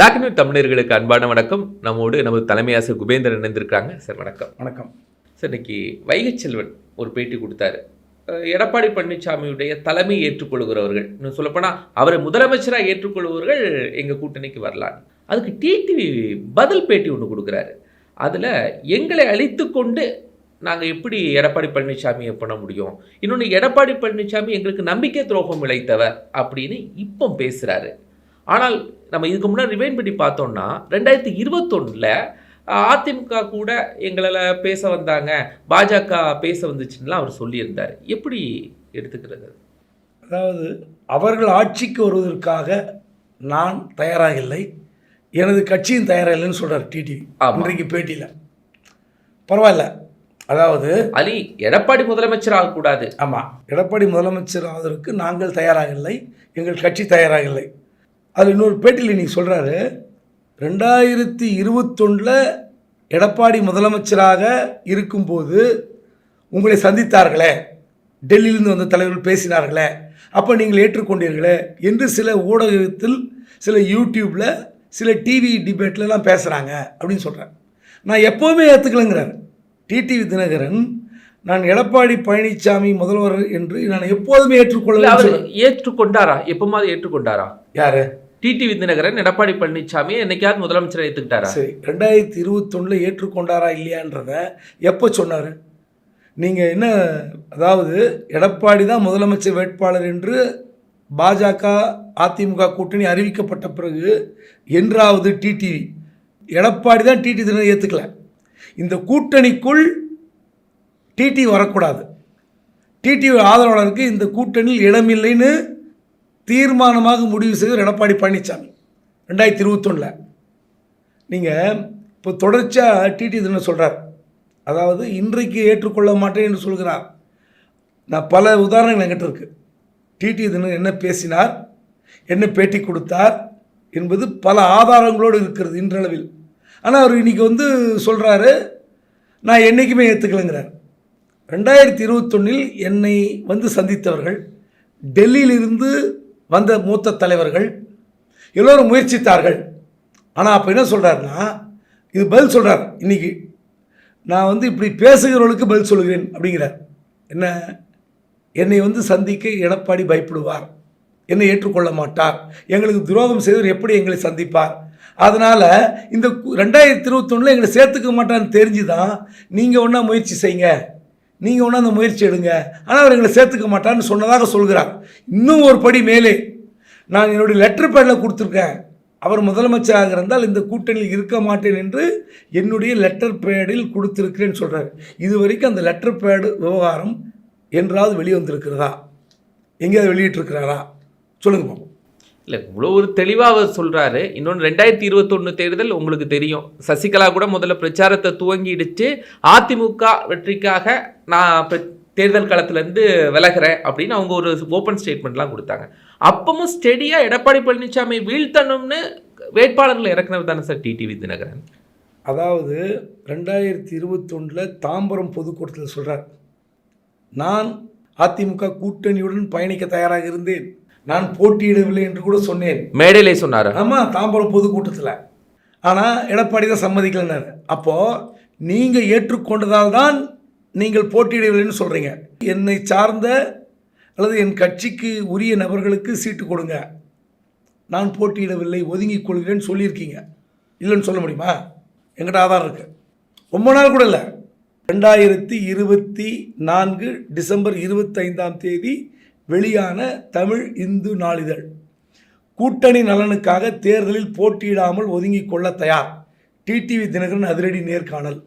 Black and தமிழர்களுக்கு அன்பான வணக்கம். நம்மோடு நமது தலைமை ஆசிரியர் குபேந்திரன் இணைந்திருக்காங்க சார் வணக்கம். வணக்கம். சார் இன்னைக்கு வைகை செல்வன் ஒரு பேட்டி கொடுத்தாரு. அஹ் எடப்பாடி பழனிசாமியுடைய தலைமை ஏற்றுக்கொள்கிறவர்கள். இன்னும் சொல்லப்போனால் அவரை முதலமைச்சராக ஏற்றுக்கொள்பவர்கள் எங்கள் கூட்டணிக்கு வரலாம். அதுக்கு டிடிவி பதில் பேட்டி ஒன்று கொடுக்குறாரு. அதில் எங்களை அழித்து கொண்டு நாங்கள் எப்படி எடப்பாடி பழனிசாமியை பண்ண முடியும்? இன்னொன்று எடப்பாடி பழனிசாமி எங்களுக்கு நம்பிக்கை துரோகம் இழைத்தவர் அப்படின்னு இப்போ பேசுகிறாரு ஆனால் நம்ம இதுக்கு முன்னாடி ரிவைன் பண்ணி பார்த்தோம்னா ரெண்டாயிரத்தி இருபத்தொன்னில் அதிமுக கூட எங்களை பேச வந்தாங்க. பாஜக பேச வந்துச்சுன்னுலாம் அவர் சொல்லியிருந்தார். எப்படி எடுத்துக்கிறது? அதாவது அவர்கள் ஆட்சிக்கு வருவதற்காக நான் தயாராக இல்லை எனது கட்சியும் தயாராக இல்லைன்னு சொல்கிறார் டிடிவி. இன்றைக்கு பேட்டியில். பரவாயில்ல. அதாவது அலி எடப்பாடி முதலமைச்சர் ஆகக்கூடாது. ஆமாம் எடப்பாடி முதலமைச்சர் ஆவதற்கு நாங்கள் தயாராக இல்லை எங்கள் கட்சி தயாராக இல்லை அதில் இன்னொரு பேட்டியில் இன்னைக்கு சொல்கிறாரு ரெண்டாயிரத்தி இருபத்தொன்னில் எடப்பாடி முதலமைச்சராக இருக்கும்போது உங்களை சந்தித்தார்களே டெல்லியிலிருந்து வந்த தலைவர்கள் பேசினார்களே அப்போ நீங்கள் ஏற்றுக்கொண்டீர்களே என்று சில ஊடகத்தில் சில யூடியூப்பில் சில டிவி டிபேட்லலாம் பேசுகிறாங்க அப்படின்னு சொல்கிறேன் நான் எப்போவுமே ஏற்றுக்கலைங்கிறார் டிடிவி தினகரன் நான் எடப்பாடி பழனிசாமி முதல்வர் என்று நான் எப்போதுமே அவர் ஏற்றுக்கொண்டாரா? எப்பமாவது ஏற்றுக்கொண்டாரா? யாரு? டிடி தினகரன் எடப்பாடி பழனிசாமி என்னைக்காவது முதலமைச்சர் ஏற்றுக்கிட்டாரா சரி ரெண்டாயிரத்தி இருபத்தொன்னில் ஏற்றுக்கொண்டாரா இல்லையான்றத எப்போ சொன்னார்? நீங்கள் என்ன அதாவது எடப்பாடி தான் முதலமைச்சர் வேட்பாளர் என்று பாஜக அதிமுக கூட்டணி அறிவிக்கப்பட்ட பிறகு என்றாவது டிடிவி எடப்பாடி தான் டிடி தினம் ஏற்றுக்கல இந்த கூட்டணிக்குள் டிடி வரக்கூடாது. டிடிவி ஆதரவாளருக்கு இந்த கூட்டணியில் இடமில்லைன்னு தீர்மானமாக முடிவு செய்து எடப்பாடி பழனிசாமி ரெண்டாயிரத்தி இருபத்தொன்னில். நீங்கள் இப்போ தொடர்ச்சியாக டிடி தினம் சொல்கிறார் அதாவது இன்றைக்கு ஏற்றுக்கொள்ள மாட்டேன் என்று சொல்கிறார். நான் பல உதாரணங்கள் என்கிட்ட இருக்குது டிடி தினம் என்ன பேசினார்? என்ன பேட்டி கொடுத்தார்? என்பது பல ஆதாரங்களோடு இருக்கிறது இன்றளவில். ஆனால் அவர் இன்றைக்கி வந்து சொல்கிறாரு நான் என்றைக்குமே ஏற்றுக்கலைங்கிறார் ரெண்டாயிரத்தி இருபத்தொன்னில் என்னை வந்து சந்தித்தவர்கள் டெல்லியிலிருந்து வந்த மூத்த தலைவர்கள் எல்லோரும் முயற்சித்தார்கள். ஆனால் அப்போ என்ன சொல்கிறாருன்னா இது பதில் சொல்கிறார் இன்னைக்கு. நான் வந்து இப்படி பேசுகிறவர்களுக்கு பதில் சொல்கிறேன் அப்படிங்கிறார். என்ன? என்னை வந்து சந்திக்க எடப்பாடி பயப்படுவார். என்னை ஏற்றுக்கொள்ள மாட்டார். எங்களுக்கு துரோகம் செய்தவர் எப்படி எங்களை சந்திப்பார்? அதனால் இந்த ரெண்டாயிரத்தி இருபத்தொன்னில் எங்களை சேர்த்துக்க மாட்டான்னு தெரிஞ்சு தான் நீங்கள் ஒன்றா முயற்சி செய்யுங்க. நீங்கள் ஒன்று அந்த முயற்சி எடுங்க. ஆனால் அவர் எங்களை சேர்த்துக்க மாட்டான்னு சொன்னதாக சொல்கிறார். இன்னும் ஒரு படி மேலே நான் என்னுடைய லெட்டர் பேடில் கொடுத்துருக்கேன். அவர் முதலமைச்சராக இருந்தால் இந்த கூட்டணியில் இருக்க மாட்டேன் என்று என்னுடைய லெட்டர் பேடில் கொடுத்துருக்கிறேன்னு சொல்கிறார் இது வரைக்கும் அந்த லெட்டர் பேடு விவகாரம் என்றாவது வெளியே வந்திருக்கிறதா எங்கேயாவது வெளியிட்டிருக்கிறாரா? சொல்லுங்கள் பாப்போம். இல்லை இவ்வளோ ஒரு தெளிவாக அவர் சொல்கிறாரு இன்னொன்று ரெண்டாயிரத்தி இருபத்தொன்று தேர்தல் உங்களுக்கு தெரியும். சசிகலா கூட முதல்ல பிரச்சாரத்தை துவங்கிடுச்சு. அதிமுக வெற்றிக்காக நான் தேர்தல் காலத்துலேருந்து விலகிறேன் அப்படின்னு அவங்க ஒரு ஓப்பன் ஸ்டேட்மெண்ட்லாம் கொடுத்தாங்க. அப்பவும் ஸ்டெடியாக எடப்பாடி பழனிசாமி வீழ்த்தணும்னு வேட்பாளர்கள் இறக்குனவர் தானே சார் டிடிவி தினகரன் அதாவது ரெண்டாயிரத்தி இருபத்தொன்னில் தாம்பரம் பொதுக்கூட்டத்தில் சொல்கிறார் நான் அதிமுக கூட்டணியுடன் பயணிக்க தயாராக இருந்தேன். நான் போட்டியிடவில்லை என்று கூட சொன்னேன். மேடையிலே சொன்னாரா. ஆமாம் தாம்பரம் பொதுக்கூட்டத்தில். ஆனால் எடப்பாடி தான் சம்மதிக்கலைன்னாரு. அப்போது நீங்கள் ஏற்றுக்கொண்டதால் தான் நீங்கள் போட்டியிடவில்லைன்னு சொல்கிறீங்க என்னை சார்ந்த அல்லது என் கட்சிக்கு உரிய நபர்களுக்கு சீட்டு கொடுங்க. நான் போட்டியிடவில்லை ஒதுங்கிக் கொள்கிறேன்னு சொல்லியிருக்கீங்க. இல்லைன்னு சொல்ல முடியுமா? எங்கிட்ட ஆதாரம் இருக்கு. ரொம்ப நாள் கூட இல்லை. ரெண்டாயிரத்தி இருபத்தி நான்கு டிசம்பர் இருபத்தைந்தாம் தேதி வெளியான தமிழ் இந்து நாளிதழ். கூட்டணி நலனுக்காக தேர்தலில் போட்டியிடாமல் ஒதுங்கிக் கொள்ள தயார். டிடிவி தினகரன் அதிரடி நேர்காணல்.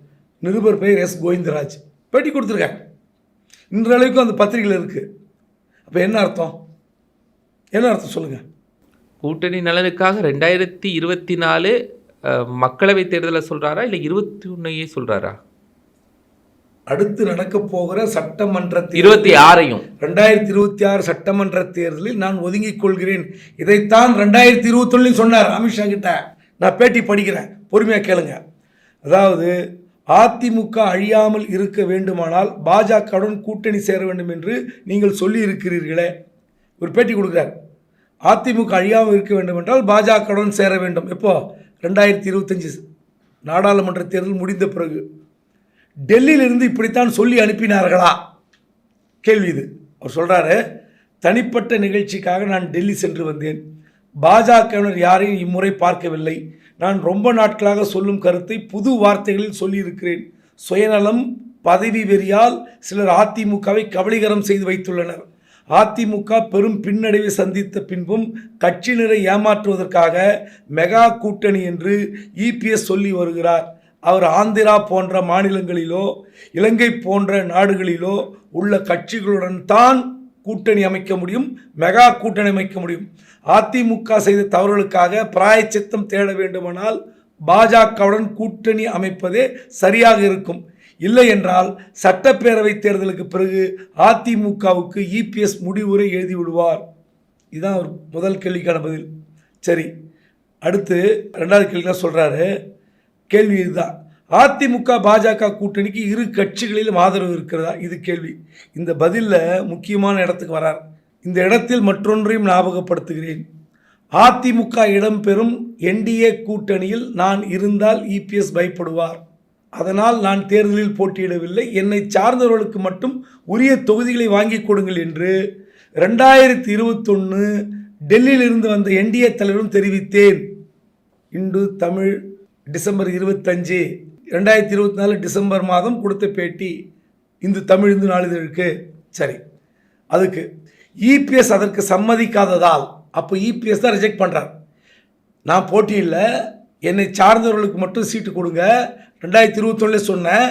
நிருபர் பெயர் எஸ். கோவிந்தராஜ். பேட்டி கொடுத்துருக்காங்க. இன்றளவுக்கும் அந்த பத்திரிகையில் இருக்குது அப்போ என்ன அர்த்தம்? என்ன அர்த்தம் சொல்லுங்கள் கூட்டணி நலனுக்காக ரெண்டாயிரத்தி இருபத்தி நாலு மக்களவை தேர்தலை சொல்கிறாரா இல்லை இருபத்தி ஒன்றையே சொல்கிறாரா அடுத்து நடக்க போகிற சட்டமன்ற இருபத்தி ஆறையும். ரெண்டாயிரத்தி இருபத்தி ஆறு சட்டமன்ற தேர்தலில் நான் ஒதுங்கிக் கொள்கிறேன். இதைத்தான் ரெண்டாயிரத்தி இருபத்தொன்னுலையும் சொன்னார் அமித்ஷா கிட்ட. நான் பேட்டி படிக்கிறேன். பொறுமையாக கேளுங்க. அதாவது அதிமுக அழியாமல் இருக்க வேண்டுமானால் பாஜகவுடன் கூட்டணி சேர வேண்டும் என்று நீங்கள் சொல்லி இருக்கிறீர்களே ஒரு பேட்டி கொடுக்குறார். அதிமுக அழியாமல் இருக்க வேண்டும் என்றால் பாஜகவுடன் சேர வேண்டும். எப்போ? ரெண்டாயிரத்தி இருபத்தஞ்சி நாடாளுமன்ற தேர்தல் முடிந்த பிறகு. டெல்லியிலிருந்து இப்படித்தான் சொல்லி அனுப்பினார்களா? கேள்வி இது. அவர் சொல்கிறாரு தனிப்பட்ட நிகழ்ச்சிக்காக நான் டெல்லி சென்று வந்தேன். பாஜகவினர் யாரையும் இம்முறை பார்க்கவில்லை. நான் ரொம்ப நாட்களாக சொல்லும் கருத்தை புது வார்த்தைகளில் சொல்லியிருக்கிறேன். சுயநலம் பதவி வெறியால் சிலர் அதிமுகவை கபலீகரம் செய்து வைத்துள்ளனர். அதிமுக பெரும் பின்னடைவை சந்தித்த பின்பும் கட்சியினரை ஏமாற்றுவதற்காக மெகா கூட்டணி என்று இபிஎஸ் சொல்லி வருகிறார். அவர் ஆந்திரா போன்ற மாநிலங்களிலோ இலங்கை போன்ற நாடுகளிலோ உள்ள கட்சிகளுடன் தான் கூட்டணி அமைக்க முடியும் மெகா கூட்டணி அமைக்க முடியும். அதிமுக செய்த தவறுகளுக்காக பிராயச்சித்தம் தேட வேண்டுமானால் பாஜகவுடன் கூட்டணி அமைப்பதே சரியாக இருக்கும். இல்லை என்றால் சட்டப்பேரவை தேர்தலுக்கு பிறகு அதிமுகவுக்கு இபிஎஸ் முடிவுரை எழுதி விடுவார் இதுதான் அவர் முதல் கேள்விக்கான பதில். சரி அடுத்து ரெண்டாவது கேள்வி சொல்கிறாரு கேள்வி இதுதான். அதிமுக பாஜக கூட்டணிக்கு இரு கட்சிகளிலும் ஆதரவு இருக்கிறதா? இது கேள்வி. இந்த பதிலில் முக்கியமான இடத்துக்கு வரார். இந்த இடத்தில் மற்றொன்றையும் ஞாபகப்படுத்துகிறேன். அதிமுக இடம்பெறும் என்டிஏ கூட்டணியில் நான் இருந்தால் இபிஎஸ் பயப்படுவார். அதனால் நான் தேர்தலில் போட்டியிடவில்லை. என்னை சார்ந்தவர்களுக்கு மட்டும் உரிய தொகுதிகளை வாங்கி கொடுங்கள் என்று ரெண்டாயிரத்தி இருபத்தொன்று டெல்லியிலிருந்து வந்த என்டிஏ தலைவரும் தெரிவித்தேன் இன்று தமிழ் டிசம்பர் இருபத்தஞ்சு ரெண்டாயிரத்தி இருபத்தி நாலு டிசம்பர் மாதம் கொடுத்த பேட்டி இந்து தமிழ் இந்து நாளிதழுக்கு சரி. அதுக்கு இபிஎஸ் அதற்கு சம்மதிக்காததால் அப்போ இபிஎஸ் தான் ரிஜெக்ட் பண்ணுறார் நான் போட்டியில் என்னை சார்ந்தவர்களுக்கு மட்டும் சீட்டு கொடுங்க. ரெண்டாயிரத்தி இருபத்தொன்னில் சொன்னேன்.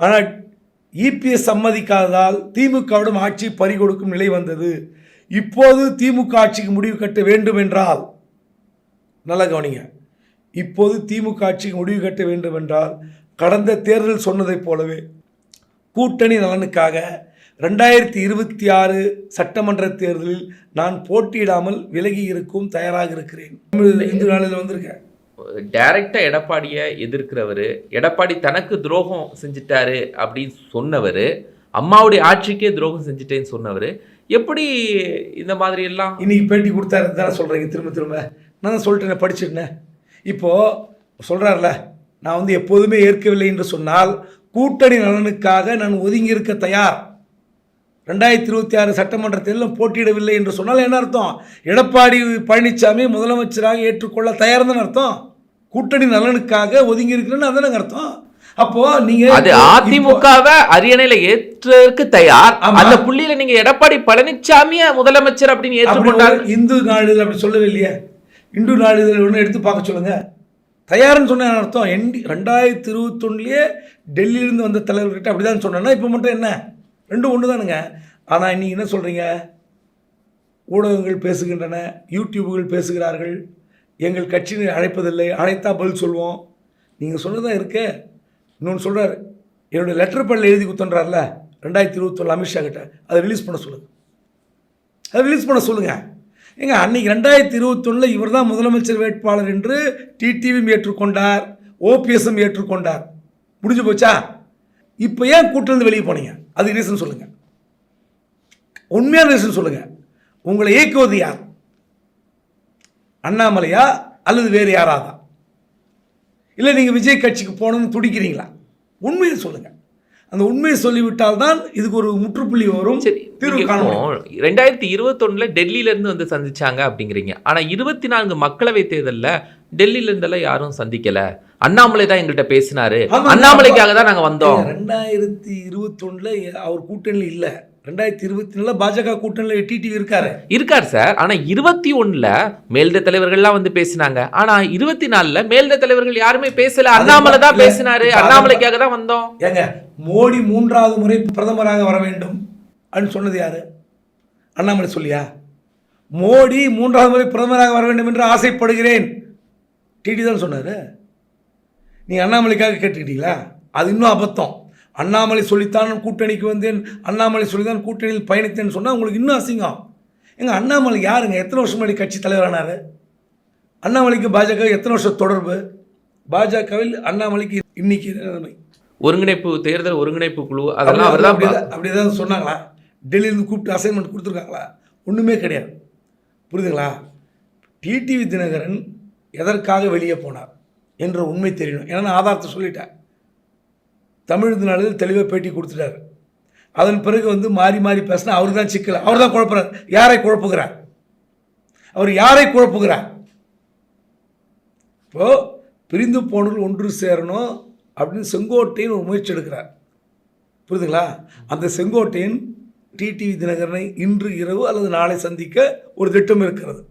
ஆனால் இபிஎஸ் சம்மதிக்காததால் திமுகவிடம் ஆட்சி பறிகொடுக்கும் நிலை வந்தது. இப்போது திமுக ஆட்சிக்கு முடிவு கட்ட வேண்டும் என்றால் நல்லா கவனிங்க. இப்போது திமுக ஆட்சிக்கு முடிவு கட்ட வேண்டும் என்றால் கடந்த தேர்தல் சொன்னதைப் போலவே கூட்டணி நலனுக்காக ரெண்டாயிரத்தி இருபத்தி ஆறு சட்டமன்ற தேர்தலில் நான் போட்டியிடாமல் விலகி இருக்கும் தயாராக இருக்கிறேன். இந்து நாளில் வந்திருக்கேன் டைரக்டா எடப்பாடியை எதிர்க்கிறவர் எடப்பாடி தனக்கு துரோகம் செஞ்சிட்டாரு அப்படின்னு சொன்னவர் அம்மாவுடைய ஆட்சிக்கே துரோகம் செஞ்சுட்டேன்னு சொன்னவர் எப்படி இந்த மாதிரி எல்லாம்? இன்னைக்கு பேட்டி கொடுத்தாரு தானே சொல்கிறீங்க திரும்ப திரும்ப. நான் சொல்லிட்டேன் படிச்சிருந்தேன் இப்போது சொல்கிறார்ல நான் வந்து எப்போதுமே ஏற்கவில்லை என்று சொன்னால் கூட்டணி நலனுக்காக நான் ஒதுங்கி இருக்க தயார். ரெண்டாயிரத்தி இருபத்தி ஆறு சட்டமன்ற தேர்தலில் போட்டியிடவில்லை என்று சொன்னால் என்ன அர்த்தம்? எடப்பாடி பழனிசாமி முதலமைச்சராக ஏற்றுக்கொள்ள தயார் தானே அர்த்தம்? கூட்டணி நலனுக்காக ஒதுங்கி இருக்கிறேன்னு அதானங்க அர்த்தம்? அப்போ நீங்க அது அதிமுகவை அரியணையில ஏற்றதற்கு தயார். அந்த புள்ளியில நீங்க எடப்பாடி பழனிசாமிய முதலமைச்சர் அப்படின்னு அப்படி ஏற்றுக்கொண்டால் ஒரு இந்து நாளிதழ் அப்படி சொல்லவே இல்லையே. இந்து நாளிதழ் ஒன்று எடுத்து பார்க்க சொல்லுங்க. தயார்னு சொன்ன அர்த்தம்? எண்டி ரெண்டாயிரத்தி இருபத்தொன்னுலேயே டெல்லியிலேருந்து வந்த தலைவர்கிட்ட அப்படி தான் சொன்னேன்னா இப்போ மட்டும் என்ன? ரெண்டும் ஒன்று தானுங்க ஆனால் இன்னைக்கு என்ன சொல்கிறீங்க ஊடகங்கள் பேசுகின்றன யூடியூபுகள் பேசுகிறார்கள் எங்கள் கட்சியினை அழைப்பதில்லை அழைத்தா பதில் சொல்லுவோம் நீங்கள் சொன்னதான் இருக்கே. இன்னொன்று சொல்கிறார் என்னுடைய லெட்டர் பேடில் எழுதி குத்துன்றார்ல ரெண்டாயிரத்தி இருபத்தொன்று அமித்ஷா கிட்ட. அதை ரிலீஸ் பண்ண சொல்லுங்கள் அதை ரிலீஸ் பண்ண சொல்லுங்கள் ஏங்க அன்னைக்கு ரெண்டாயிரத்தி இருபத்தொன்னில் இவர் தான் முதலமைச்சர் வேட்பாளர் என்று டிடிவியும் ஏற்றுக்கொண்டார் ஓபிஎஸும் ஏற்றுக்கொண்டார். முடிஞ்சு போச்சா? இப்போ ஏன் கூட்டிலிருந்து வெளியே போனீங்க? அது ரீசன் சொல்லுங்கள் உண்மையான ரீசன் சொல்லுங்கள் உங்களை இயக்குவது யார்? அண்ணாமலையா அல்லது வேறு யாராதான் இல்லை நீங்கள் விஜய் கட்சிக்கு போகணும்னு துடிக்கிறீங்களா? உண்மையை சொல்லுங்கள் அந்த உண்மையை சொல்லிவிட்டால் தான் இதுக்கு ஒரு முற்றுப்புள்ளி வரும். சரி தீர்வு நீங்க காண முடியும். இப்போ ரெண்டாயிரத்தி இருபத்தொன்னுல டெல்லியில இருந்து வந்து சந்திச்சாங்க அப்படிங்கிறீங்க. ஆனா இருபத்தி நான்கு மக்களவை தேர்தல்ல டெல்லியில இருந்தெல்லாம் யாரும் சந்திக்கல. அண்ணாமலை தான் எங்கள்கிட்ட பேசினாரு. அண்ணாமலைக்காக தான் நாங்க வந்தோம். ரெண்டாயிரத்தி இருபத்தொன்னில் அவர் கூட்டணியில் இல்லை. ரெண்டாயிரத்தி இருபத்தி நாலில் பாஜக கூட்டணியில் டிடிவி இருக்காரு. இருக்கார் சார். ஆனா இருபத்தி ஒண்ணுல மேல்த தலைவர்கள்லாம் வந்து பேசினாங்க. ஆனா இருபத்தி நாலுல மேல்த தலைவர்கள் யாருமே பேசல. அண்ணாமலை தான் பேசினாரு. அண்ணாமலைக்காக தான் வந்தோம். ஏங்க மோடி மூன்றாவது முறை பிரதமராக வர வேண்டும் அப்படின்னு சொன்னது யாரு? அண்ணாமலை சொல்லியா? மோடி மூன்றாவது முறை பிரதமராக வர வேண்டும் என்று ஆசைப்படுகிறேன். டிடி தான் சொன்னார். நீ அண்ணாமலைக்காக கேட்டுக்கிட்டீங்களா? அது இன்னும் அபத்தம். அண்ணாமலை சொல்லித்தான் கூட்டணிக்கு வந்தேன் அண்ணாமலை சொல்லி தான் கூட்டணியில் பயணித்தேன்னு சொன்னால் உங்களுக்கு இன்னும் அசிங்கம். எங்க அண்ணாமலை யாருங்க? எத்தனை வருஷம் முன்னாடி கட்சி தலைவரானார்? அண்ணாமலைக்கு பாஜக எத்தனை வருஷம் தொடர்பு? பாஜகவில் அண்ணாமலைக்கு இன்னைக்கு நிலைமை? ஒருங்கிணைப்பு தேர்தல் ஒருங்கிணைப்பு குழு அதெல்லாம் அவர் தான் அப்படி ஏதாவது சொன்னாங்களா? டெல்லியிலேருந்து கூப்பிட்டு அசைன்மெண்ட் கொடுத்துருக்காங்களா? ஒன்றுமே கிடையாது. புரியுதுங்களா? டிடிவி தினகரன் எதற்காக வெளியே போனார் என்ற உண்மை தெரியணும். ஏன்னா நான் ஆதாரத்தை சொல்லிட்டேன். தமிழ் நாளில் தெளிவாக பேட்டி கொடுத்துட்டாரு. அதன் பிறகு வந்து மாறி மாறி பேசினா அவர் தான் சிக்கல. அவர் தான் குழப்புறார். யாரை குழப்புகிறார்? அவர் யாரை குழப்புகிறார்? இப்போது பிரிந்து போனவர்கள் ஒன்று சேரணும் அப்படின்னு செங்கோட்டையின் ஒரு முயற்சி எடுக்கிறார். புரியுதுங்களா? அந்த செங்கோட்டையின் டிடிவி தினகரனை இன்று இரவு அல்லது நாளை சந்திக்க ஒரு திட்டம் இருக்கிறது.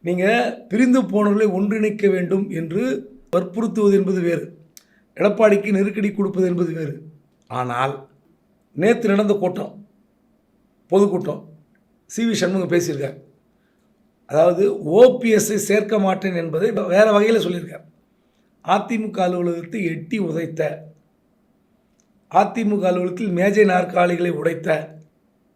நீங்கள் பிரிந்து போனவர்களை ஒன்றிணைக்க வேண்டும் என்று வற்புறுத்துவது என்பது வேறு. எடப்பாடிக்கு நெருக்கடி கொடுப்பது என்பது வேறு. ஆனால் நேற்று நடந்த கூட்டம் பொதுக்கூட்டம் சி வி சண்முகம் பேசியிருக்கார். அதாவது ஓபிஎஸ்ஸை சேர்க்க மாட்டேன் என்பதை வேறு வகையில் சொல்லியிருக்கார். அதிமுக அலுவலகத்தை எட்டி உதைத்த அதிமுக அலுவலகத்தில் மேஜை நாற்காலிகளை உடைத்த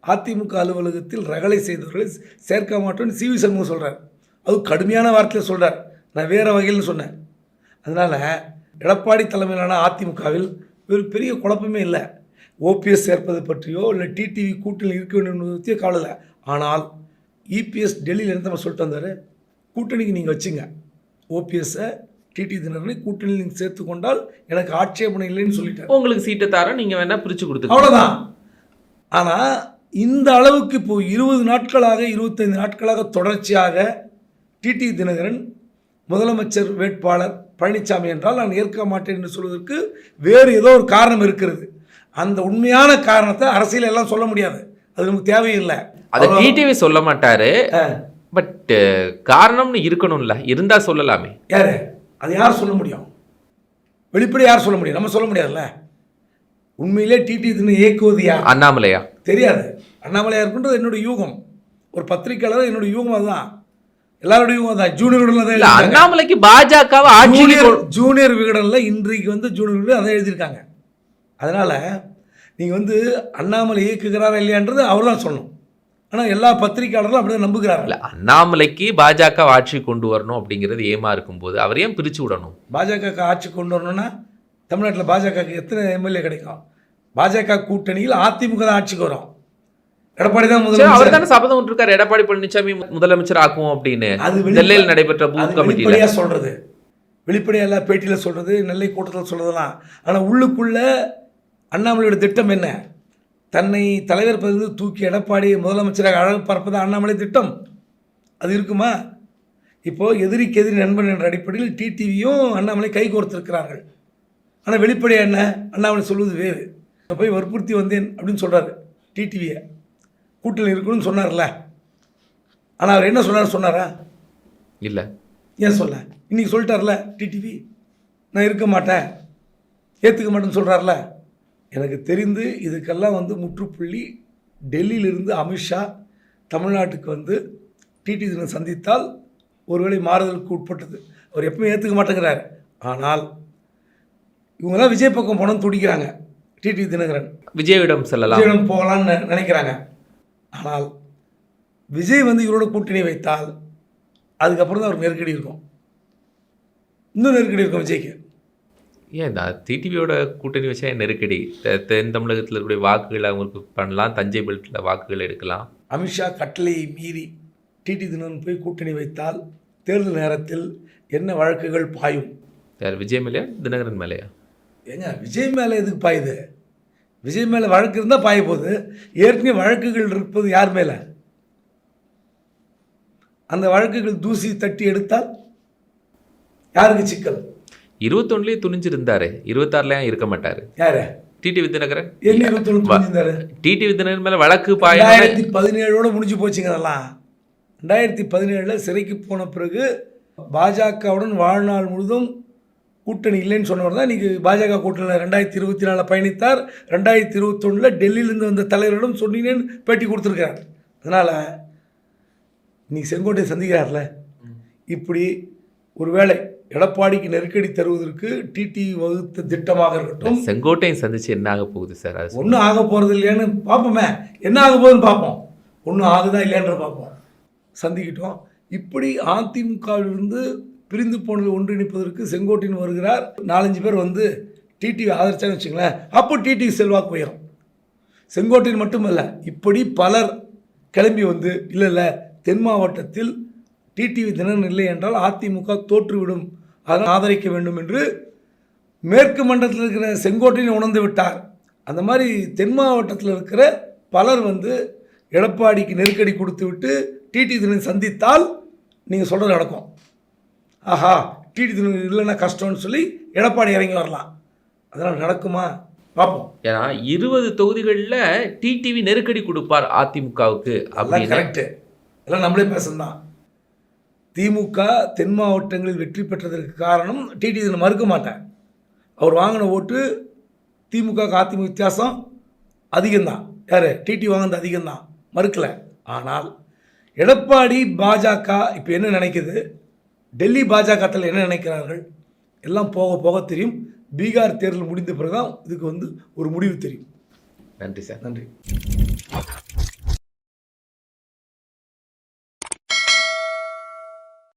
அதிமுக அலுவலகத்தில் ரகளை செய்தவர்களை சேர்க்க மாட்டோம்னு சி வி சண்முகம் சொல்கிறார் அது கடுமையான வார்த்தையில் சொல்கிறார் நான் வேறு வகையில் சொன்னேன். அதனால் எடப்பாடி தலைமையிலான அதிமுகவில் ஒரு பெரிய குழப்பமே இல்லை. ஓபிஎஸ் சேர்ப்பது பற்றியோ இல்லை டிடிவி கூட்டணியில் இருக்க வேண்டும் பற்றியோ கவலை ஆனால் இபிஎஸ் டெல்லியில் என்ன நம்ம சொல்லிட்டு வந்தார்? கூட்டணிக்கு நீங்கள் வச்சுங்க. ஓபிஎஸ்ஸை டிடி தினரனை கூட்டணியில் நீங்கள் சேர்த்து கொண்டால் எனக்கு ஆட்சேபனை இல்லைன்னு சொல்லிட்டார். உங்களுக்கு சீட்டை தரோம் நீங்க வேணா பிரிச்சு கொடுத்துக்கலாம் அவ்வளோதான் ஆனால் இந்த அளவுக்கு இப்போ இருபது நாட்களாக இருபத்தைந்து நாட்களாக தொடர்ச்சியாக டிடி தினகரன் முதலமைச்சர் வேட்பாளர் பழனிசாமி என்றால் நான் ஏற்க மாட்டேன் என்று சொல்வதற்கு வேறு ஏதோ ஒரு காரணம் இருக்கிறது. அந்த உண்மையான காரணத்தை அரசியல் எல்லாம் சொல்ல முடியாது. அது நமக்கு தேவையில்லை. அதை டிடிவி சொல்ல மாட்டாரு. பட் காரணம்னு இருக்கணும்ல. இருந்தா சொல்லலாமே. யார்? அது யார் சொல்ல முடியும்? வெளிப்படை யார் சொல்ல முடியும்? நம்ம சொல்ல முடியாதுல்ல. உண்மையிலே டிடி தினம் இயக்குவது யார்? அண்ணாமலையா? தெரியாது. அண்ணாமலையார் இருக்குன்றது என்னுடைய யூகம். ஒரு பத்திரிக்கையாளர் என்னுடைய யூகம் அதுதான். எல்லாருடைய யூகம் தான் ஜூனியர் விகடனில் தான் இல்ல எழுதியிருக்காங்க. அண்ணாமலைக்கு பாஜகவை ஆட்சிக்கு ஜூனியர் விகடனில் இன்றைக்கு வந்து ஜூனியர் விகடன் அதை எழுதியிருக்காங்க. அதனால் நீங்கள் வந்து அண்ணாமலை இயக்குகிறாரா இல்லையான்றது அவர் தான் சொல்லணும். ஆனால் எல்லா பத்திரிக்கையாளர்களும் அப்படி தான் நம்புகிறார்கள். இல்ல அண்ணாமலைக்கு பாஜக ஆட்சி கொண்டு வரணும் அப்படிங்கிறது ஏமா இருக்கும்போது அவர் ஏன் பிரிச்சு விடணும்? பாஜக ஆட்சி கொண்டு வரணும்னா தமிழ்நாட்டில் பாஜகவுக்கு எத்தனை எம்எல்ஏ கிடைக்கும்? பாஜக கூட்டணியில் அதிமுக தான் ஆட்சிக்கு வரும். எடப்பாடி தான் அவர் முதலமைச்சர். தானே சபதம் விட்டுருக்காரு. எடப்பாடி பழனிசாமி முதலமைச்சர் ஆக்குவோம் அப்படின்னு. அது நெல்லையில் நடைபெற்ற பூத் கமிட்டியில. சொல்கிறது வெளிப்படையாக எல்லா பேட்டியில் சொல்கிறது நெல்லை கூட்டத்தில் சொல்கிறதெல்லாம் ஆனால் உள்ளுக்குள்ள அண்ணாமலையோட திட்டம் என்ன? தன்னை தலைவர் பதவி தூக்கி எடப்பாடி முதலமைச்சராக அழகு பரப்பது அண்ணாமலை திட்டம். அது இருக்குமா? இப்போது எதிரிக்கு எதிரி நண்பன் என்ற அடிப்படையில் டிடிவியும் அண்ணாமலை கை கோர்த்திருக்கிறார்கள். ஆனால் வெளிப்படையாக என்ன? அண்ணாமலை சொல்வது வேறு. போய் வற்புறுத்தி வந்தேன் அப்படின்னு சொல்கிறாரு டிடிவியை. கூட்டணி இருக்கணும்னு சொன்னார்ல. ஆனால் அவர் என்ன சொன்னார் சொன்னாரா? இல்ல. ஏன் சொல்ல? இன்னைக்கு சொல்லிட்டார்ல டிடிவி நான் இருக்க மாட்டேன் ஏற்றுக்க மாட்டேன்னு சொல்கிறார்ல எனக்கு தெரிந்து இதுக்கெல்லாம் வந்து முற்றுப்புள்ளி டெல்லியிலிருந்து அமித்ஷா தமிழ்நாட்டுக்கு வந்து டிடி தினம் சந்தித்தால் ஒருவேளை மாறுதலுக்கு உட்பட்டது. அவர் எப்பவுமே ஏற்றுக்க மாட்டேங்கிறார். ஆனால் இவங்கெல்லாம் விஜய் பக்கம் போனோம்னு துடிக்கிறாங்க டிடி தினகரன். விஜயிடம் செல்லலாம். விஜயிடம் போகலான்னு நினைக்கிறாங்க. ஆனால் விஜய் வந்து இவரோட கூட்டணி வைத்தால் அதுக்கப்புறம் தான் ஒரு நெருக்கடி இருக்கும். இன்னும் நெருக்கடி இருக்கும் விஜய்க்கு. ஏன் இந்த டிடிவியோட கூட்டணி வச்சா நெருக்கடி? தென் தமிழகத்தில் இருக்கக்கூடிய வாக்குகளை அவங்களுக்கு பண்ணலாம் தஞ்சை பெல்ட்டில் வாக்குகள் எடுக்கலாம். அமித்ஷா கட்டளையை மீறி டிடி தினகரன் போய் கூட்டணி வைத்தால் தேர்தல் நேரத்தில் என்ன வழக்குகள் பாயும்? யார் விஜய் மேலேயா தினகரன் மேலேயா? ஏங்க விஜய் மேலே எதுக்கு பாயுது? விஜய் மேலே வழக்கு இருந்தால் பாய போகுது. ஏற்கனவே வழக்குகள் இருப்பது யார் மேலே? அந்த வழக்குகள் தூசி தட்டி எடுத்தால் யாருக்கு சிக்கல்? இருபத்தொன்னுலேயே துணிஞ்சிருந்தாரு. இருபத்தாறுல ஏன் இருக்க மாட்டாரு. யாரு? டிடிவி தினகரன் என்ன இருபத்தொன்று டிடிவி தினகரன் மேல வழக்கு பாயணும் ரெண்டாயிரத்தி பதினேழோட முடிஞ்சு போச்சுங்க அதெல்லாம். ரெண்டாயிரத்தி பதினேழில் சிறைக்கு போன பிறகு பாஜகவுடன் வாழ்நாள் முழுதும் கூட்டணி இல்லைன்னு சொன்னவர் தான் இன்றைக்கி பாஜக கூட்டணியில் ரெண்டாயிரத்தி இருபத்தி நாலில் பயணித்தார். ரெண்டாயிரத்தி இருபத்தொன்னில் டெல்லியிலேருந்து வந்த தலைவரிடம் சொன்னீங்கன்னு பேட்டி கொடுத்துருக்கார் அதனால் இன்னைக்கு செங்கோட்டையை சந்திக்கிறார்ல? இப்படி ஒருவேளை எடப்பாடிக்கு நெருக்கடி தருவதற்கு டிடி வகுத்த திட்டமாக இருக்கட்டும். செங்கோட்டையும் சந்திச்சு என்ன ஆக போகுது சார்? அது. ஒன்றும் ஆக போகிறது இல்லையான்னு பார்ப்போமே. என்ன ஆக போகுதுன்னு பார்ப்போம். ஒன்றும் ஆகுதா இல்லையான்ற பார்ப்போம். சந்திக்கிட்டோம். இப்படி அதிமுகவிலிருந்து பிரிந்து போனது ஒன்றிணைப்பதற்கு செங்கோட்டின் வருகிறார். நாலஞ்சு பேர் வந்து டிடிவி ஆதரிச்சான்னு வச்சுங்களேன் அப்போ டிடிவி செல்வாக்கு உயரும். செங்கோட்டின் மட்டுமல்ல இப்படி பலர் கிளம்பி வந்து இல்லை இல்லை தென் மாவட்டத்தில் டிடிவி தினம் இல்லை என்றால் அதிமுக தோற்றுவிடும். அதனால் ஆதரிக்க வேண்டும் என்று மேற்கு மண்டலத்தில் இருக்கிற செங்கோட்டையும் உணர்ந்து விட்டார். அந்த மாதிரி தென் மாவட்டத்தில் இருக்கிற பலர் வந்து எடப்பாடிக்கு நெருக்கடி கொடுத்து விட்டு டிடி தினம் சந்தித்தால் நீங்கள் சொல்கிறது நடக்கும். ஆஹா டிடி தினகரன் இல்லைன்னா கஷ்டம்னு சொல்லி எடப்பாடி இறங்கி வரலாம். அதெல்லாம் நடக்குமா? பார்ப்போம். ஏன்னா இருபது தொகுதிகளில் டிடிவி நெருக்கடி கொடுப்பார் அதிமுகவுக்கு அதெல்லாம் கரெக்டு எல்லாம் நம்மளே பேசணும் திமுக தென் மாவட்டங்களில் வெற்றி பெற்றதற்கு காரணம் டிடி இதில் மறுக்க மாட்டேன் அவர் வாங்கின ஓட்டு திமுக அதிமுக வித்தியாசம் அதிகம்தான். யார்? டிடி வாங்கினது அதிகம்தான். மறுக்கல. ஆனால் எடப்பாடி பாஜக இப்போ என்ன நினைக்குது? டெல்லி பாஜகத்தில் என்ன நினைக்கிறார்கள்? எல்லாம் போக போக தெரியும். பீகார் தேர்தல் முடிந்த பிறகு தான் இதுக்கு வந்து ஒரு முடிவு தெரியும். நன்றி சார். நன்றி.